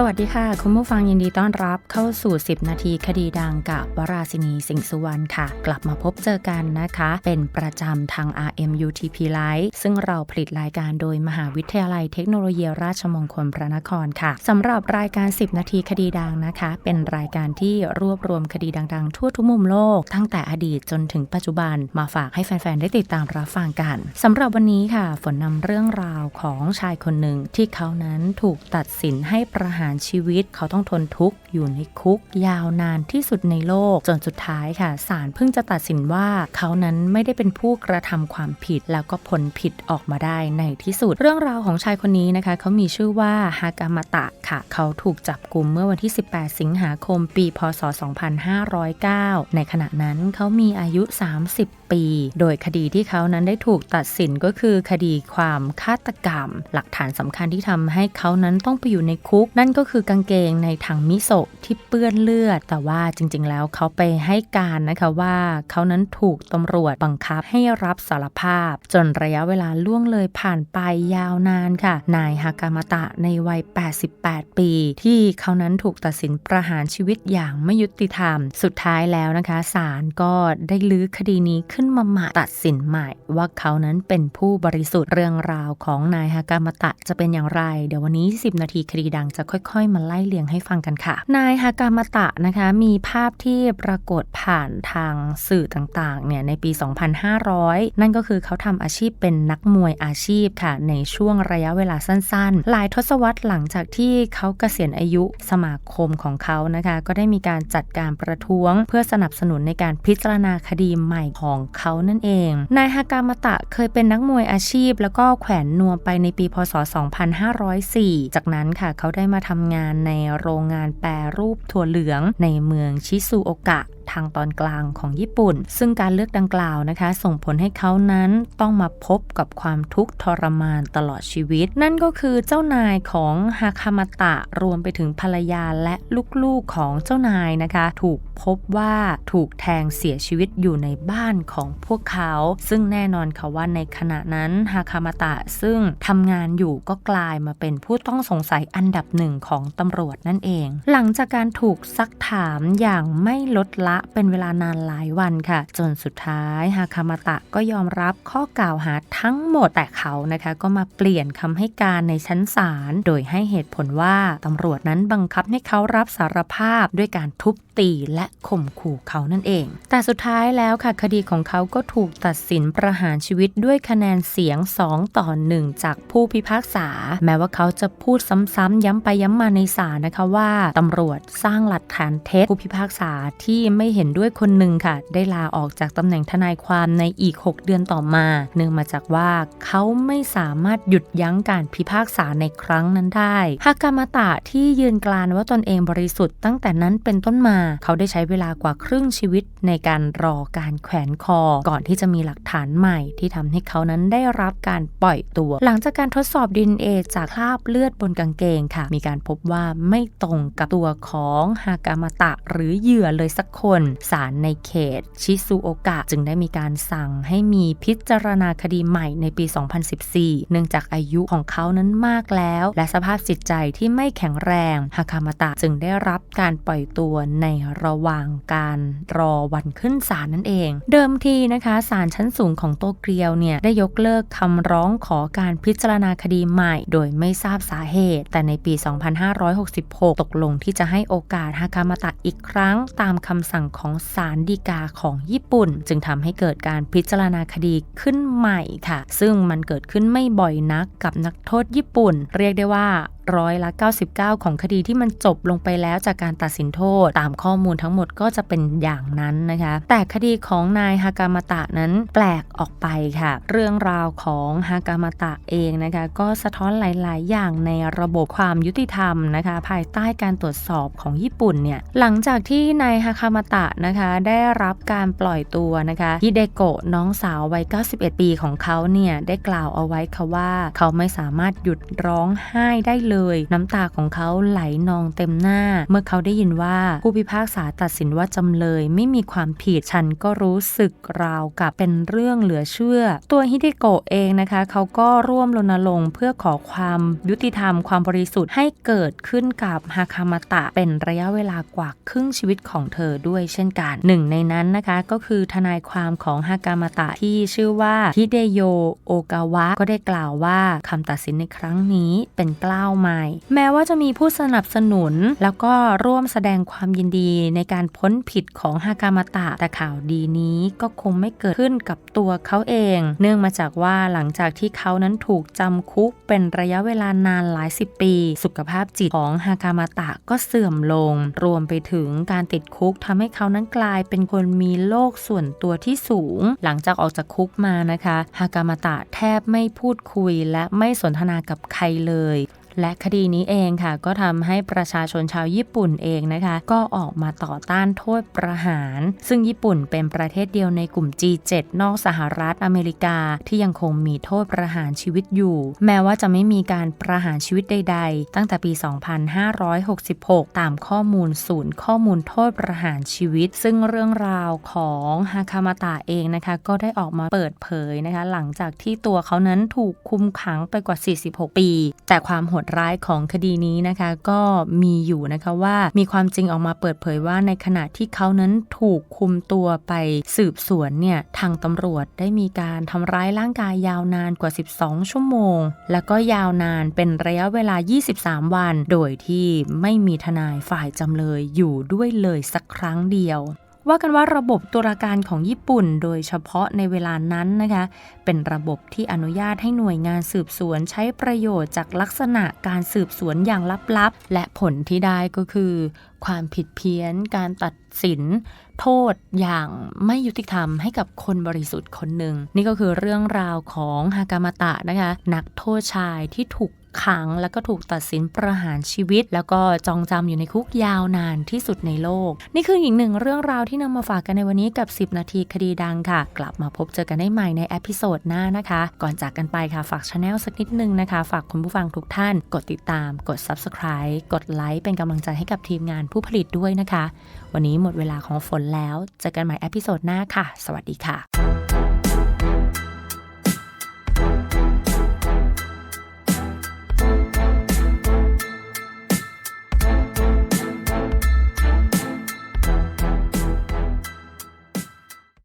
สวัสดีค่ะ คุณผู้ฟังยินดีต้อนรับเข้าสู่ 10 นาทีคดีดังกับวราศินีสิงห์สุวรรณค่ะ กลับมาพบเจอกันนะคะ เป็นประจำทาง RMUTP Live ซึ่งเราผลิตรายการโดยมหาวิทยาลัยเทคโนโลยีราชมงคลพระนครค่ะสำหรับรายการ 10 นาทีคดีดังนะคะ เป็นรายการที่รวบรวมคดีดังๆ ทั่วทุกมุมโลก ตั้งแต่อดีตจนถึงปัจจุบันมาฝากให้แฟนๆได้ติดตามรับฟังกันสำหรับวันนี้ค่ะ ฝนนำเรื่องราวของชายคนหนึ่งที่เขานั้นถูกตัดสินให้ประหารชีวิต เขาต้องทนทุกข์อยู่ในคุก ยาวนานที่สุดในโลก จนสุดท้ายค่ะศาลเพิ่งจะตัดสินว่าเขานั้นไม่ได้เป็นผู้กระทำความผิด แล้วก็ผลผิดออกมาได้ในที่สุด เรื่องราวของชายคนนี้นะคะ เขามีชื่อว่าฮากามาตะค่ะ เขาถูกจับกลุ่มเมื่อวันที่ 18 สิงหาคม ปี พศ 2509 ในขณะนั้นเขามีอายุ 30 ปี โดยคดีที่เขานั้นได้ถูกตัดสินก็คือคดีความฆาตกรรม หลักฐานสำคัญที่ทำให้เขานั้นต้องไปอยู่ในคุก นั่นก็คือกางเกงในถังมิโซะที่เปื้อนเลือด แต่ว่าจริงๆแล้วเขาไปให้การนะคะว่า เขานั้นถูกตำรวจบังคับให้รับสารภาพ จนระยะเวลาล่วงเลยผ่านไปยาวนานค่ะ นายฮากามาตะในวัย 88 ปี ที่เขานั้นถูกตัดสินประหารชีวิตอย่างไม่ยุติธรรม สุดท้ายแล้วนะคะศาลก็ได้ลื้อคดีนี้ขึ้นมาใหม่ตัดสินใหม่ ว่าเขานั้นเป็นผู้บริสุทธิ์เรื่องราวของนายฮากามาตะจะเป็นอย่างไร เดี๋ยววันนี้ 10 นาทีคดีดังจะค่อยๆ มาไล่เลียงให้ฟังกันค่ะ นายฮากามาตะนะคะ มีภาพที่ปรากฏผ่านทางสื่อต่างๆ เนี่ยในปี 2500 นั่นก็คือเขาทำอาชีพเป็นนักมวยอาชีพค่ะ ในช่วงระยะเวลาสั้นๆ หลายทศวรรษหลังจากที่เขาเกษียณอายุสมาคมของเขานะคะ ก็ได้มีการจัดการประท้วง เพื่อสนับสนุนในการพิจารณาคดีใหม่ของเขานั่นเอง นายฮากามาตะเคยเป็นนักมวยอาชีพ แล้วก็แขวนนวมไปในปีพศ 2504 จากนั้นค่ะ เขาได้มาทำงานในโรงงานแปรรูปถั่วเหลืองในเมืองชิซูโอกะทางตอนกลางของญี่ปุ่น ซึ่งการเลือกดังกล่าวนะคะ ส่งผลให้เขานั้นต้องมาพบกับความทุกข์ทรมานตลอดชีวิต นั่นก็คือเจ้านายของฮาคามาตะรวมไปถึงภรรยาและลูกๆของเจ้านายนะคะ ถูกพบว่าถูกแทงเสียชีวิตอยู่ในบ้านของพวกเขา ซึ่งแน่นอนค่ะว่าในขณะนั้นฮาคามาตะซึ่งทำงานอยู่ก็กลายมาเป็นผู้ต้องสงสัยอันดับหนึ่งของตำรวจนั่นเอง หลังจากการถูกซักถามอย่างไม่ลดละเป็นเวลานานหลายวันค่ะ จนสุดท้ายฮาคามาตะก็ยอมรับข้อกล่าวหาทั้งหมดแต่เขานะคะก็มาเปลี่ยนคำให้การในชั้นศาลโดยให้เหตุผลว่าตำรวจนั้นบังคับให้เขารับสารภาพด้วยการทุบ ตีและข่มขู่เขานั่นเอง แต่สุดท้ายแล้วค่ะคดีของเขาก็ถูกตัดสินประหารชีวิตด้วยคะแนนเสียง 2 ต่อ 1 จากผู้พิพากษา แม้ว่าเขาจะพูดซ้ำๆย้ำไปย้ำมาในศาลนะคะว่าตำรวจสร้างหลักฐานเท็จผู้พิพากษาที่ไม่เห็นด้วยคนหนึ่งค่ะ ได้ลาออกจากตำแหน่งทนายความในอีก 6 เดือนต่อมา เนื่องมาจากว่าเขาไม่สามารถหยุดยั้งการพิพากษาในครั้งนั้นได้ฮากามาตะที่ยืนกรานว่าตนเองบริสุทธิ์ตั้งแต่นั้นเป็นต้นมาเขาได้ใช้เวลากว่าครึ่งชีวิตในการรอการแขวนคอ ก่อนที่จะมีหลักฐานใหม่ที่ทำให้เขานั้นได้รับการปล่อยตัว หลังจากการทดสอบดินเอจากคราบเลือดบนกางเกงค่ะ มีการพบว่าไม่ตรงกับตัวของฮากามาตะ หรือเหยื่อเลยสักคนศาลในเขต ชิซูโอกะ จึงได้มีการสั่งให้มีพิจารณาคดีใหม่ในปี 2014 เนื่องจากอายุของเขานั้นมากแล้ว และสภาพจิตใจที่ไม่แข็งแรงฮากามาตะจึงได้รับการปล่อยตัวในระหว่างการรอวันขึ้นศาลนั่นเอง เดิมทีนะคะศาลชั้นสูงของโตเกียวเนี่ยได้ยกเลิกคำร้องขอการพิจารณาคดีใหม่ โดยไม่ทราบสาเหตุ แต่ในปี 2566 ตกลงที่จะให้โอกาสฮากามาตะอีกครั้ง ตามคำสั่งของศาลฎีกาของญี่ปุ่น จึงทำให้เกิดการพิจารณาคดีขึ้นใหม่ค่ะ ซึ่งมันเกิดขึ้นไม่บ่อยนักกับนักโทษญี่ปุ่น เรียกได้ว่า ร้อยละ99 ของคดีที่มันจบลงไปแล้วจากการตัดสินโทษ ตามข้อมูลทั้งหมดก็จะเป็นอย่างนั้นนะคะ แต่คดีของนายฮากามาตะนั้นแปลกออกไปค่ะ เรื่องราวของฮากามาตะเองนะคะก็สะท้อนหลาย ๆ อย่างในระบบความยุติธรรมนะคะ ภายใต้การตรวจสอบของญี่ปุ่นเนี่ยหลังจากที่นายฮากามาตะนะคะได้รับการปล่อยตัวนะคะฮิเดโกะน้องสาววัย 91 ปีของเขาเนี่ยได้กล่าวเอาไว้ค่ะว่า เขาไม่สามารถหยุดร้องไห้ได้เลยเลยน้ำตาของเขาไหลนองเต็มหน้า เมื่อเขาได้ยินว่าผู้พิพากษาตัดสินว่าจำเลยไม่มีความผิดฉันก็รู้สึกราวกับเป็นเรื่องเหลือเชื่อ ตัวฮิเดโกะเองนะคะ เขาก็ร่วมรณรงค์เพื่อขอความยุติธรรมความบริสุทธิ์ให้เกิดขึ้นกับฮาคามาตะเป็นระยะเวลากว่าครึ่งชีวิตของเธอด้วยเช่นกันหนึ่งในนั้นนะคะก็คือทนายความของฮากามาตะที่ชื่อว่าฮิเดโยโอกาวะก็ได้กล่าวว่าคำตัดสินในครั้งนี้เป็นกล้าวใหม่แม้ว่าจะมีผู้สนับสนุน แล้วก็ร่วมแสดงความยินดีในการพ้นผิดของฮากามาตะแต่ข่าวดีนี้ก็คงไม่เกิดขึ้นกับตัวเขาเอง เนื่องมาจากว่าหลังจากที่เขานั้นถูกจำคุกเป็นระยะเวลานานหลายสิบปี สุขภาพจิตของฮากามาตะก็เสื่อมลง รวมไปถึงการติดคุกทำให้เขานั้นกลายเป็นคนมีโลกส่วนตัวที่สูง หลังจากออกจากคุกมานะคะฮากามาตะแทบไม่พูดคุยและไม่สนทนากับใครเลย และคดีนี้เองค่ะ ก็ทำให้ประชาชนชาวญี่ปุ่นเองนะคะ ก็ออกมาต่อต้านโทษประหาร ซึ่งญี่ปุ่นเป็นประเทศเดียวในกลุ่ม G7 นอกสหรัฐอเมริกา ที่ยังคงมีโทษประหารชีวิตอยู่ แม้ว่าจะไม่มีการประหารชีวิตใด ๆ ตั้งแต่ปี 2566 ตามข้อมูลศูนย์ข้อมูลโทษประหารชีวิต ซึ่งเรื่องราวของฮาคามาตะเองนะคะ ก็ได้ออกมาเปิดเผยนะคะ หลังจากที่ตัวเขานั้นถูกคุมขังไปกว่า 46 ปี แต่ความโหดร้ายของคดีนี้นะคะก็มีอยู่นะคะว่ามีความจริงออกมาเปิดเผยว่าในขณะที่เขานั้นถูกคุมตัวไปสืบสวนเนี่ยทางตำรวจได้มีการทำร้ายร่างกายยาวนานกว่า 12 ชั่วโมง แล้วก็ยาวนานเป็นระยะเวลา 23 วัน โดยที่ไม่มีทนายฝ่ายจำเลยอยู่ด้วยเลยสักครั้งเดียว ว่ากันว่าระบบตุลาการของญี่ปุ่น โดยเฉพาะในเวลานั้นนะคะ เป็นระบบที่อนุญาตให้หน่วยงานสืบสวนใช้ประโยชน์จากลักษณะการสืบสวนอย่างลับๆ และผลที่ได้ก็คือ ความผิดเพี้ยน การตัดสิน โทษอย่างไม่ยุติธรรมให้กับคนบริสุทธิ์คนหนึ่ง นี่ก็คือเรื่องราวของฮากามะตะนะคะนักโทษชายที่ถูกขังแล้วก็ถูกตัดสินประหารชีวิต แล้วก็จองจำอยู่ในคุกยาวนานที่สุดในโลก นี่คืออีกหนึ่งเรื่องราวที่นำมาฝากกันในวันนี้กับ 10 นาทีคดีดังค่ะ กลับมาพบเจอกันได้ใหม่ในเอพิโซดหน้านะคะ ก่อนจากกันไปค่ะฝากช anel สักนิดนึงนะคะ ฝากคุณผู้ฟังทุกท่าน กดติดตาม กด subscribe กดไลค์เป็นกำลังใจให้กับทีมงานผู้ผลิตด้วยนะคะ วันนี้หมดเวลาของฝนแล้ว เจอกันใหม่เอพิโซดหน้าค่ะ สวัสดีค่ะ